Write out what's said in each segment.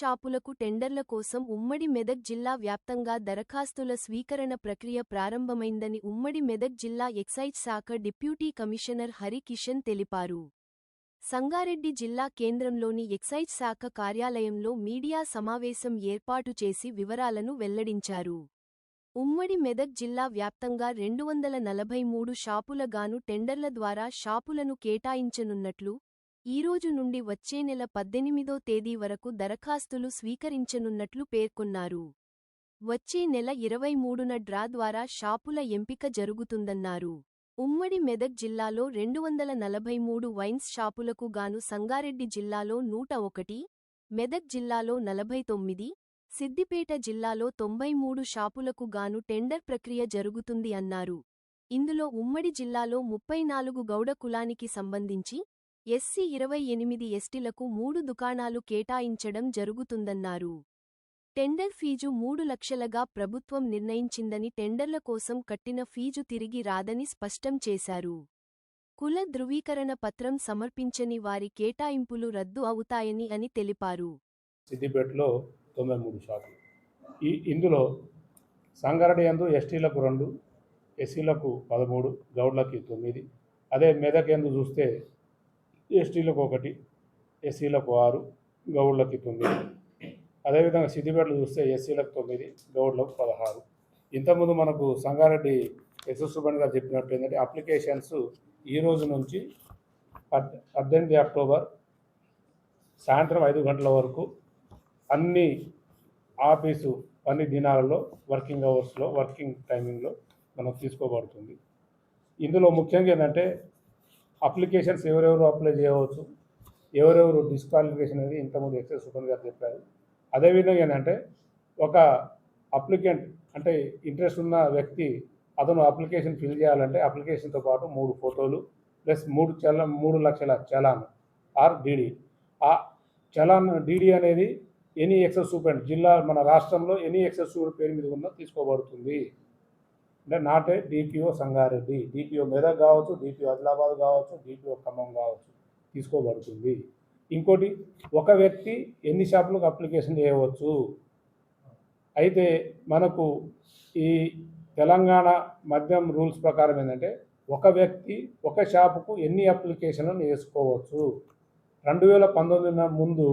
షాపులకు టెండర్ల కోసం ఉమ్మడి మెదక్ జిల్లా వ్యాప్తంగా దరఖాస్తుల స్వీకరణ ప్రక్రియ ప్రారంభమైందని ఉమ్మడి మెదక్ జిల్లా ఎక్సైజ్ శాఖ డిప్యూటీ కమిషనర్ హరికిషన్ తెలిపారు. సంగారెడ్డి జిల్లా కేంద్రంలోని ఎక్సైజ్ శాఖ కార్యాలయంలో మీడియా సమావేశం ఏర్పాటు చేసి వివరాలను వెల్లడించారు. ఉమ్మడి మెదక్ జిల్లా వ్యాప్తంగా రెండు వందల నలభై మూడు షాపులగాను టెండర్ల ద్వారా షాపులను కేటాయించనున్నట్లు ఈరోజు నుండి వచ్చే నెల పద్దెనిమిదో తేదీ వరకు దరఖాస్తులు స్వీకరించనున్నట్లు పేర్కొన్నారు. వచ్చే నెల ఇరవై మూడున డ్రా ద్వారా షాపుల ఎంపిక జరుగుతుందన్నారు. ఉమ్మడి మెదక్ జిల్లాలో రెండు వందల నలభై మూడు వైన్స్ షాపులకు గాను సంగారెడ్డి జిల్లాలో నూట ఒకటి మెదక్ జిల్లాలో నలభై తొమ్మిది సిద్దిపేట జిల్లాలో తొంభై మూడు షాపులకు గాను టెండర్ ప్రక్రియ జరుగుతుంది అన్నారు. ఇందులో ఉమ్మడి జిల్లాలో ముప్పై నాలుగు గౌడ కులానికి సంబంధించి ఎస్సీ ఇరవై ఎనిమిది ఎస్టీలకు మూడు దుకాణాలు కేటాయించడం జరుగుతుందన్నారు. టెండర్ ఫీజు మూడు లక్షలగా ప్రభుత్వం నిర్ణయించిందని టెండర్ల కోసం కట్టిన ఫీజు తిరిగి రాదని స్పష్టం చేశారు. కుల ధృవీకరణ పత్రం సమర్పించని వారి కేటాయింపులు రద్దు అవుతాయని అని తెలిపారు. సిద్దిపేటలో తొంభై మూడు షాపులు. ఈ ఇందులో సంగారెడ్డి యందు ఎస్టీలకు రెండు ఎస్సీలకు పదమూడు గౌడ్లకి తొమ్మిది అదే మెదక్ ఎందు చూస్తే ఎస్టీలకు ఒకటి ఎస్సీలకు ఆరు గౌడ్లకి తొమ్మిది. అదేవిధంగా సిద్దిపేటలు చూస్తే ఎస్సీలకు తొమ్మిది గౌడ్లకు పదహారు. ఇంతకుముందు మనకు సంగారెడ్డి ఎస్ఎస్ సుబ్బన్ గారు చెప్పినట్టు ఏంటంటే అప్లికేషన్స్ ఈ రోజు నుంచి పద్దెనిమిది అక్టోబర్ సాయంత్రం ఐదు గంటల వరకు అన్ని ఆఫీసు పని దినాలలో వర్కింగ్ అవర్స్లో వర్కింగ్ టైమింగ్లో మనం తీసుకోబడుతుంది. ఇందులో ముఖ్యంగా ఏంటంటే అప్లికేషన్స్ ఎవరెవరు అప్లై చేయవచ్చు ఎవరెవరు డిస్క్వాలిఫికేషన్ అనేది ఇంతకుముందు ఎక్సెస్ సుపన్ గారు చెప్పారు. అదేవిధంగా ఏంటంటే ఒక అప్లికెంట్ అంటే ఇంట్రెస్ట్ ఉన్న వ్యక్తి అతను అప్లికేషన్ ఫిల్ చేయాలంటే అప్లికేషన్తో పాటు మూడు ఫోటోలు ప్లస్ మూడు చల మూడు లక్షల చలాన్ ఆర్ డీడీ. ఆ చలాన్ డీడీ అనేది ఎనీ ఎక్సెస్ సూపెంట్ జిల్లా మన రాష్ట్రంలో ఎనీ ఎక్సెస్ సూపెంట్ పేరు మీద ఉన్న తీసుకోబడుతుంది. అంటే నాటే డిపిఓ సంగారెడ్డి. డిపిఓ మెదక్ కావచ్చు డిపిఓ ఆదిలాబాద్ కావచ్చు డిపిఓ ఖమ్మం కావచ్చు తీసుకోబడుతుంది. ఇంకోటి ఒక వ్యక్తి ఎన్ని షాపులకు అప్లికేషన్ చేయవచ్చు? అయితే మనకు ఈ తెలంగాణ మద్యం రూల్స్ ప్రకారం ఏంటంటే ఒక వ్యక్తి ఒక షాపుకు ఎన్ని అప్లికేషన్లను వేసుకోవచ్చు రెండు వేల పంతొమ్మిది ముందు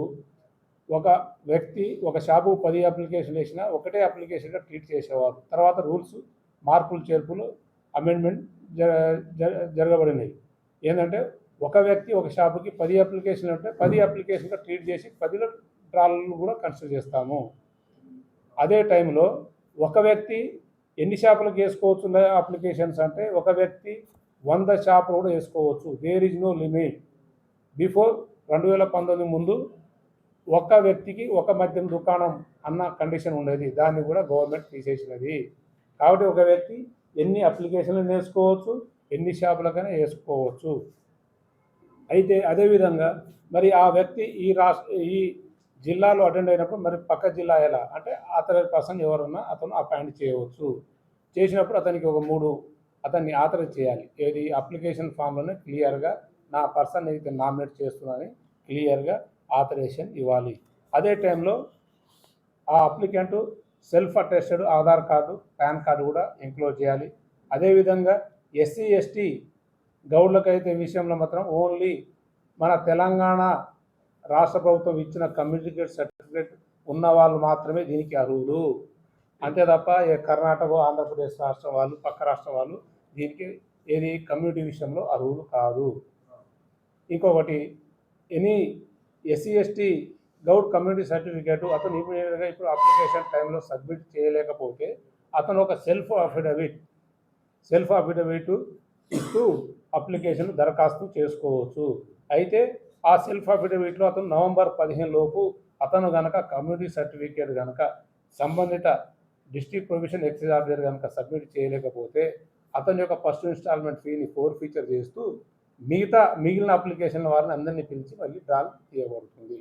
ఒక వ్యక్తి ఒక షాపు పది అప్లికేషన్ వేసినా ఒకటే అప్లికేషన్గా ట్రీట్ చేసేవారు తర్వాత రూల్స్ మార్పులు చేర్పులు అమెండ్మెంట్ జరగబడినాయి. ఏంటంటే ఒక వ్యక్తి ఒక షాపుకి పది అప్లికేషన్లు ఉంటే పది అప్లికేషన్గా ట్రీట్ చేసి పదిలో డ్రాలను కూడా కన్సిడర్ చేస్తాము. అదే టైంలో ఒక వ్యక్తి ఎన్ని షాపులకు వేసుకోవచ్చు అప్లికేషన్స్ అంటే ఒక వ్యక్తి వంద షాపులు కూడా వేసుకోవచ్చు. There is no limit before రెండు వేల పంతొమ్మిది ముందు ఒక వ్యక్తికి ఒక మద్యం దుకాణం అన్న కండిషన్ ఉండేది. దాన్ని కూడా గవర్నమెంట్ తీసేసినది. కాబట్టి ఒక వ్యక్తి ఎన్ని అప్లికేషన్లు వేసుకోవచ్చు ఎన్ని షాపులకైనా వేసుకోవచ్చు. అయితే అదేవిధంగా మరి ఆ వ్యక్తి ఈ రాష్ట్ర ఈ జిల్లాలో అటెండ్ అయినప్పుడు మరి పక్క జిల్లా ఎలా? అంటే అతని పర్సన్ ఎవరున్నా అతను అపాయింట్ చేయవచ్చు. చేసినప్పుడు అతనికి ఒక మూడు అతన్ని ఆథరైజ్ చేయాలి. ఏది? అప్లికేషన్ ఫామ్లోనే క్లియర్గా నా పర్సన్ అయితే నామినేట్ చేస్తున్నానని క్లియర్గా ఆథరైజేషన్ ఇవ్వాలి. అదే టైంలో ఆ applicant self attested Aadhaar card PAN card కూడా ఎంక్లోజ్ చేయాలి. అదేవిధంగా ఎస్సీ ఎస్టీ గౌడ్లకైతే విషయంలో మాత్రం ఓన్లీ మన తెలంగాణ రాష్ట్ర ప్రభుత్వం ఇచ్చిన కమ్యూనికేట్ సర్టిఫికేట్ ఉన్న వాళ్ళు మాత్రమే దీనికి అర్హులు. అంతే తప్ప కర్ణాటక ఆంధ్రప్రదేశ్ రాష్ట్రం వాళ్ళు పక్క రాష్ట్రం వాళ్ళు దీనికి ఏది కమ్యూనిటీ విషయంలో అర్హులు కాదు. ఇంకొకటి any SC ST Goud community certificate అతను ఇమీడియట్గా ఇప్పుడు అప్లికేషన్ టైంలో సబ్మిట్ చేయలేకపోతే అతను ఒక సెల్ఫ్ అఫిడవిట్ సెల్ఫ్ అఫిడవిట్ ఇస్తూ అప్లికేషన్ దరఖాస్తు చేసుకోవచ్చు. అయితే ఆ సెల్ఫ్ అఫిడవిట్లో అతను నవంబర్ పదిహేను లోపు అతను గనక కమ్యూనిటీ సర్టిఫికేట్ కనుక సంబంధిత డిస్ట్రిక్ట్ ప్రొవిషన్ ఎక్సైజ్ ఆఫీసర్ కనుక సబ్మిట్ చేయలేకపోతే అతని యొక్క ఫస్ట్ ఇన్స్టాల్మెంట్ ఫీని ఫోర్ ఫీచర్ చేస్తూ మిగతా మిగిలిన అప్లికేషన్ల వారిని అందరినీ పిలిచి మళ్ళీ డ్రాల్ చేయబడుతుంది.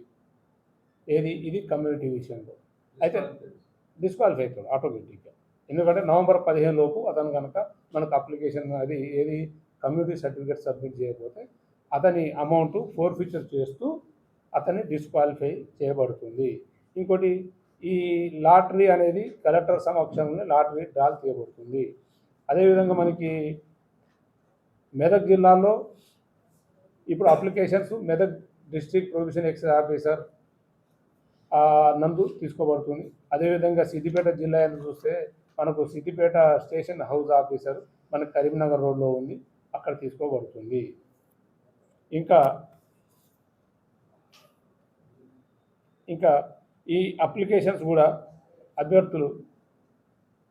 ఏది? ఇది కమ్యూనిటీ విషయంలో. అయితే డిస్క్వాలిఫై అవుతాడు ఆటోమేటిక్గా ఎందుకంటే నవంబర్ పదిహేను లోపు అతను కనుక మనకు అప్లికేషన్ అది ఏది? కమ్యూనిటీ సర్టిఫికేట్ సబ్మిట్ చేయకపోతే అతని అమౌంట్ ఫోర్ ఫీచర్ చేస్తూ అతన్ని డిస్క్వాలిఫై చేయబడుతుంది. ఇంకోటి ఈ లాటరీ అనేది కలెక్టర్ సమక్షంలో లాటరీ డ్రాల్ చేయబడుతుంది. అదేవిధంగా మనకి మెదక్ జిల్లాలో ఇప్పుడు applications Medak district provision excise officer నందు తీసుకోబడుతుంది. అదేవిధంగా సిద్దిపేట జిల్లా అని చూస్తే మనకు సిద్దిపేట స్టేషన్ హౌస్ ఆఫీసర్ మనకు కరీంనగర్ రోడ్లో ఉంది. అక్కడ తీసుకోబడుతుంది. ఇంకా ఇంకా ఈ అప్లికేషన్స్ కూడా అభ్యర్థులు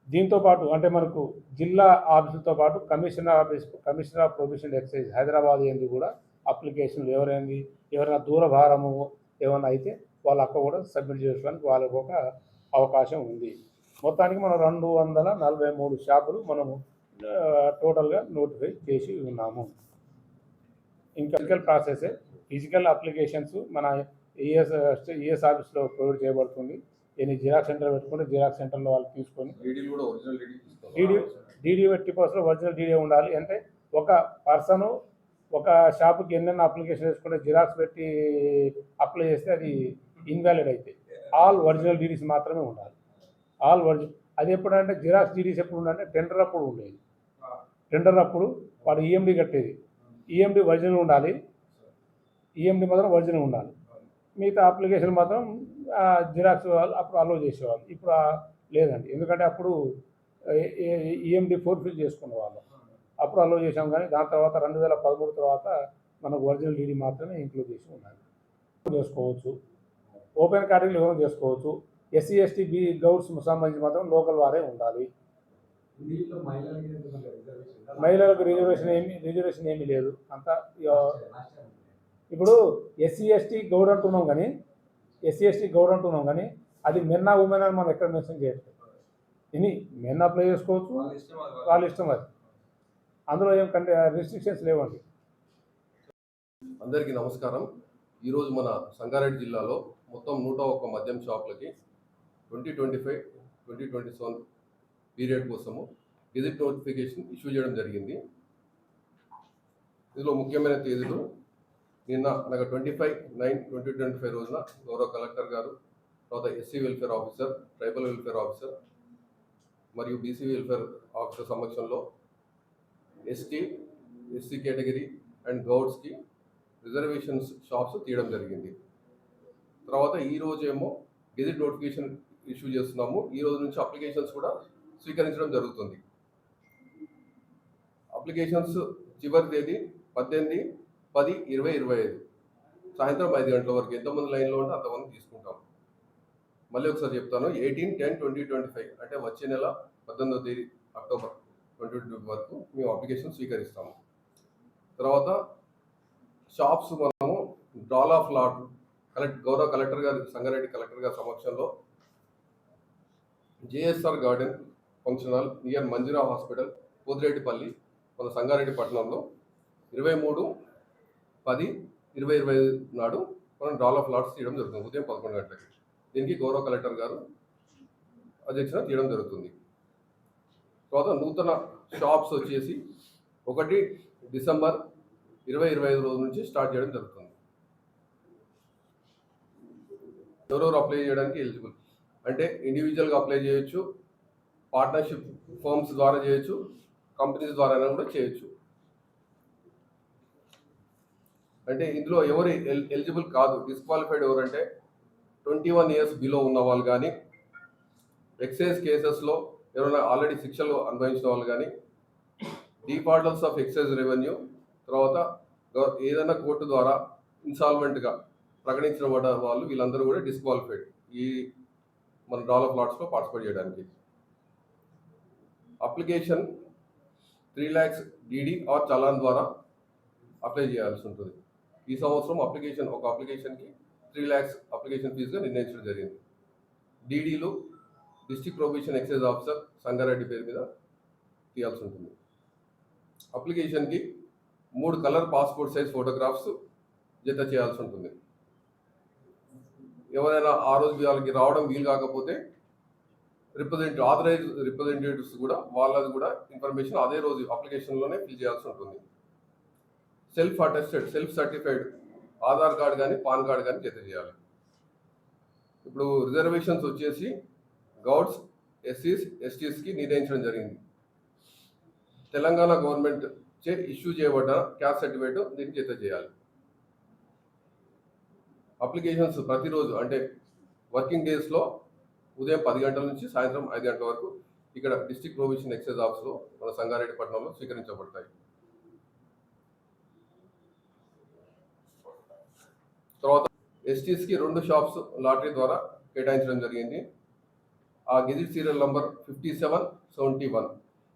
దీంతో పాటు అంటే మనకు జిల్లా ఆఫీసుతో పాటు commissioner office commissioner of provision excise Hyderabad ఏంది కూడా అప్లికేషన్లు ఎవరైంది? ఎవరైనా దూర భారము ఏమైనా అయితే వాళ్ళు అక్కడ కూడా సబ్మిట్ చేసుకోవడానికి వాళ్ళకు ఒక అవకాశం ఉంది. మొత్తానికి మనం రెండు వందల నలభై మూడు షాపులు మనము టోటల్గా నోటిఫై చేసి ఉన్నాము. ఇంకా ఫిజికల్ ప్రాసెస్ ఫిజికల్ అప్లికేషన్స్ మన ఈఎస్ ఈఎస్ ఆఫీస్లో ప్రొవైడ్ చేయబడుతుంది. ఎన్ని జిరాక్స్ సెంటర్ పెట్టుకుంటే జిరాక్స్ సెంటర్లో వాళ్ళు తీసుకొని డీడీ డీడీ ఎట్టి పర్సెంట్ ఒరిజినల్ డీడీ ఉండాలి. అంటే ఒక పర్సన్ ఒక షాపుకి ఎన్నెన్న అప్లికేషన్ వేసుకుంటే జిరాక్స్ పెట్టి అప్లై చేస్తే అది ఇన్వాలిడ్ అయితే ఆల్ ఒరిజినల్ డీడీస్ మాత్రమే ఉండాలి. ఆల్ ఒరిజినల్ అది ఎప్పుడంటే జిరాక్స్ డీడీస్ ఎప్పుడు ఉండాలంటే టెండర్ అప్పుడు ఉండేది. టెండర్ అప్పుడు వాడు ఈఎండి కట్టేది. ఈఎండి ఒరిజినల్ ఉండాలి. ఈఎండి మాత్రం ఒరిజినల్ ఉండాలి. మిగతా అప్లికేషన్ మాత్రం జిరాక్స్ వాళ్ళు అప్పుడు అలో చేసేవాళ్ళు. ఇప్పుడు లేదండి. ఎందుకంటే అప్పుడు ఈఎండి ఫోర్ఫిల్ చేసుకున్న వాళ్ళు అప్పుడు అలో చేసాం కానీ దాని తర్వాత రెండు వేల పదమూడు తర్వాత మనకు ఒరిజినల్ డీడీ మాత్రమే ఇంక్లూడ్ చేసి ఉండాలి. చేసుకోవచ్చు. ఓపెన్ కేటగిరీ ఎవరు చేసుకోవచ్చు. ఎస్సీ ఎస్టీ బి గౌడ్స్ సంబంధించి మాత్రం లోకల్ వారే ఉండాలి. మహిళలకి రిజర్వేషన్? మహిళలకు రిజర్వేషన్ ఏమి రిజర్వేషన్ ఏమీ లేదు. అంతా ఇప్పుడు ఎస్సీ ఎస్టీ గౌడ్ అంటున్నాం కానీ ఎస్సీ ఎస్టీ గౌడ్ అంటున్నాం కానీ అది మెన్నా ఉమెన్ అని మనం ఎక్కడ మెన్షన్ చేయట్లేదు. ఇది మెన్ అప్లై చేసుకోవచ్చు. వాళ్ళ ఇష్టం అది వాళ్ళ ఇష్టం అది. అందులో ఏం కంటే రిస్ట్రిక్షన్స్ లేవండి. అందరికీ నమస్కారం. ఈరోజు మన సంగారెడ్డి జిల్లాలో మొత్తం నూట ఒక్క మద్యం షాపులకి twenty twenty five twenty twenty seven period కోసము గెజిట్ నోటిఫికేషన్ ఇష్యూ చేయడం జరిగింది. ఇందులో ముఖ్యమైన తేదీలు నిన్న అనగా twenty five nine twenty twenty five రోజున గౌరవ కలెక్టర్ గారు తర్వాత SC welfare officer tribal welfare officer మరియు బీసీ వెల్ఫేర్ ఆఫీసర్ సమక్షంలో ఎస్టీ ఎస్సీ కేటగిరీ అండ్ గౌడ్స్కి రిజర్వేషన్స్ షాప్స్ తీయడం జరిగింది. తర్వాత ఈ రోజు ఏమో గెజిట్ నోటిఫికేషన్ ఇష్యూ చేస్తున్నాము. ఈ రోజు నుంచి అప్లికేషన్స్ కూడా స్వీకరించడం జరుగుతుంది. అప్లికేషన్స్ చివరి తేదీ పద్దెనిమిది పది ఇరవై ఇరవై ఐదు. సాయంత్రం ఐదు గంటల వరకు ఎంతమంది లైన్లో ఉంటే అంతమంది తీసుకుంటాం. మళ్ళీ ఒకసారి చెప్తాను. Eighteen ten twenty twenty five అంటే వచ్చే నెల పద్దెనిమిదో తేదీ అక్టోబర్ ట్వంటీ ట్వంటీ వరకు మేము అప్లికేషన్ స్వీకరిస్తాము. తర్వాత షాప్స్ మనము డాల్ ఆఫ్ లాట్ కలెక్ట్ గౌరవ కలెక్టర్ గారి సంగారెడ్డి కలెక్టర్ గారి సమక్షంలో JSR garden function hall near Manjira hospital Pothireddypalli మన సంగారెడ్డి పట్టణంలో ఇరవై మూడు పది ఇరవై ఇరవై నాడు మనం డాల్ ఆఫ్ లాట్స్ తీయడం జరుగుతుంది ఉదయం పదకొండు గంటలకి. దీనికి గౌరవ కలెక్టర్ గారు అధ్యక్షత తీయడం జరుగుతుంది. తర్వాత నూతన షాప్స్ వచ్చేసి ఒకటి డిసెంబర్ ఇరవై ఇరవై ఐదు రోజు నుంచి స్టార్ట్ చేయడం జరుగుతుంది. ఎవరెవరు అప్లై చేయడానికి ఎలిజిబుల్ అంటే ఇండివిజువల్గా అప్లై చేయొచ్చు పార్ట్నర్షిప్ ఫర్మ్స్ ద్వారా చేయొచ్చు కంపెనీస్ ద్వారా కూడా చేయొచ్చు. అంటే ఇందులో ఎవరు ఎలిజిబుల్ కాదు. డిస్క్వాలిఫైడ్ ఎవరంటే ట్వంటీ వన్ ఇయర్స్ బిలో ఉన్న వాళ్ళు కానీ ఎక్సైజ్ కేసెస్లో ఎవరైనా ఆల్రెడీ శిక్షలు అనుభవించిన వాళ్ళు కానీ డిఫాల్టర్స్ ఆఫ్ ఎక్సైజ్ రెవెన్యూ తర్వాత ఏదైనా కోర్టు ద్వారా ఇన్సాల్వెంట్గా ప్రకటించిన వాళ్ళు వీళ్ళందరూ కూడా డిస్క్వాలిఫైడ్ ఈ మన డాలర్ ప్లాట్స్లో పార్టిసిపేట్ చేయడానికి. Application three lakhs DD or challan ద్వారా అప్లై చేయాల్సి ఉంటుంది. ఈ సంవత్సరం అప్లికేషన్ ఒక అప్లికేషన్కి త్రీ ల్యాక్స్ అప్లికేషన్ ఫీజుగా నిర్ణయించడం జరిగింది. డీడీలు district prohibition excise officer Sangareddy పేరు మీద తీయాల్సి ఉంటుంది. అప్లికేషన్కి మూడు కలర్ పాస్పోర్ట్ సైజ్ ఫోటోగ్రాఫ్స్ జత చేయాల్సి ఉంటుంది. ఎవరైనా ఆ రోజు వాళ్ళకి రావడం వీలు కాకపోతే రిప్రజెంట్ ఆథరైజ్ రిప్రజెంటేటివ్స్ కూడా వాళ్ళది కూడా ఇన్ఫర్మేషన్ అదే రోజు అప్లికేషన్లోనే ఫిల్ చేయాల్సి ఉంటుంది. Self attested self certified Aadhaar card కానీ పాన్ కార్డ్ కానీ జత చేయాలి. ఇప్పుడు రిజర్వేషన్స్ వచ్చేసి గౌడ్స్ ఎస్సీస్ ఎస్టీస్కి నిర్ణయించడం జరిగింది. తెలంగాణ గవర్నమెంట్ చే ఇష్యూ చేయబడ్డ క్యాస్ట్ సర్టిఫికేట్ దీనికి జత చేయాలి. అప్లికేషన్స్ ప్రతిరోజు అంటే వర్కింగ్ డేస్లో ఉదయం పది గంటల నుంచి సాయంత్రం ఐదు గంటల వరకు ఇక్కడ డిస్ట్రిక్ట్ ప్రొవిషన్ ఎక్సైజ్ ఆఫీస్లో మన సంగారెడ్డి పట్టణంలో స్వీకరించబడతాయి. తర్వాత ఎస్టీస్కి రెండు షాప్స్ లాటరీ ద్వారా కేటాయించడం జరిగింది. ఆ gazette serial number fifty seven seventy one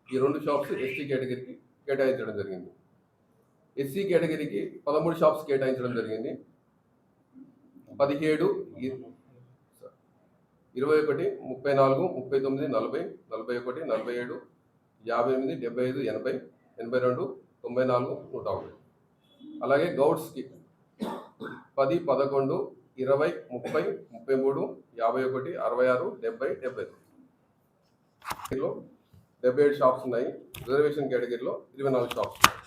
ఈ రెండు షాప్స్ ఎస్టీ కేటగిరీకి కేటాయించడం జరిగింది. ఎస్సీ కేటగిరీకి పదమూడు షాప్స్ కేటాయించడం జరిగింది. పదిహేడు ఇరవై ఒకటి ముప్పై నాలుగు ముప్పై తొమ్మిది నలభై నలభై ఒకటి నలభై ఏడు యాభై ఎనిమిది డెబ్బై ఐదు ఎనభై ఎనభై రెండు తొంభై నాలుగు నూట ఒకటి అలాగే గౌడ్స్కి పది పదకొండు ఇరవై ముప్పై ముప్పై మూడు యాభై ఒకటి అరవై ఆరు డెబ్బై డెబ్బై డెబ్బై ఏడు షాప్స్ ఉన్నాయి. రిజర్వేషన్ కేటగిరీలో ఇరవై నాలుగు షాప్స్ ఉన్నాయి.